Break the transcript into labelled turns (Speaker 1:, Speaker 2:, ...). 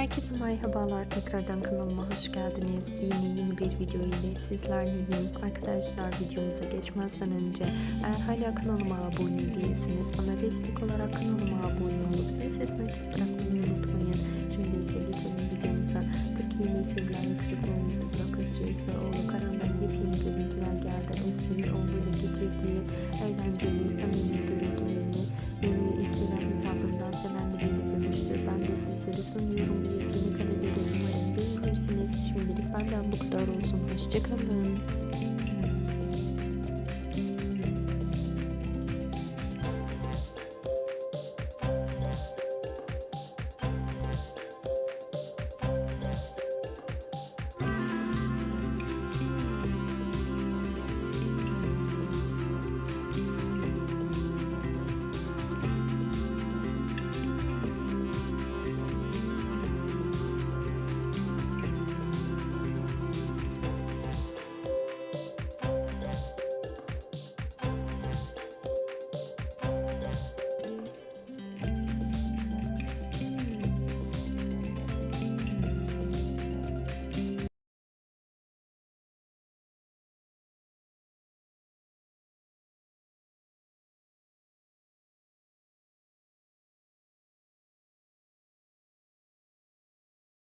Speaker 1: Herkese merhabalar. Tekrardan kanalıma hoş geldiniz. Yeni yeni bir video ile sizlerleyim. Arkadaşlar videomuza geçmezden önce eğer hala kanalıma abone değilseniz bana destek olarak kanalıma abone olup zil sesini bırakmayı unutmayın. Şimdi ise geçelim videomuza. Türkiye'nin sevilen Burak Özçelik ve oğlu Karan'dan yepyeni görüntüler geldi. Özçelik oğluyla geçirdiği eğlenceli, samimi Benden bu kadar olsun. Hoşçakalın.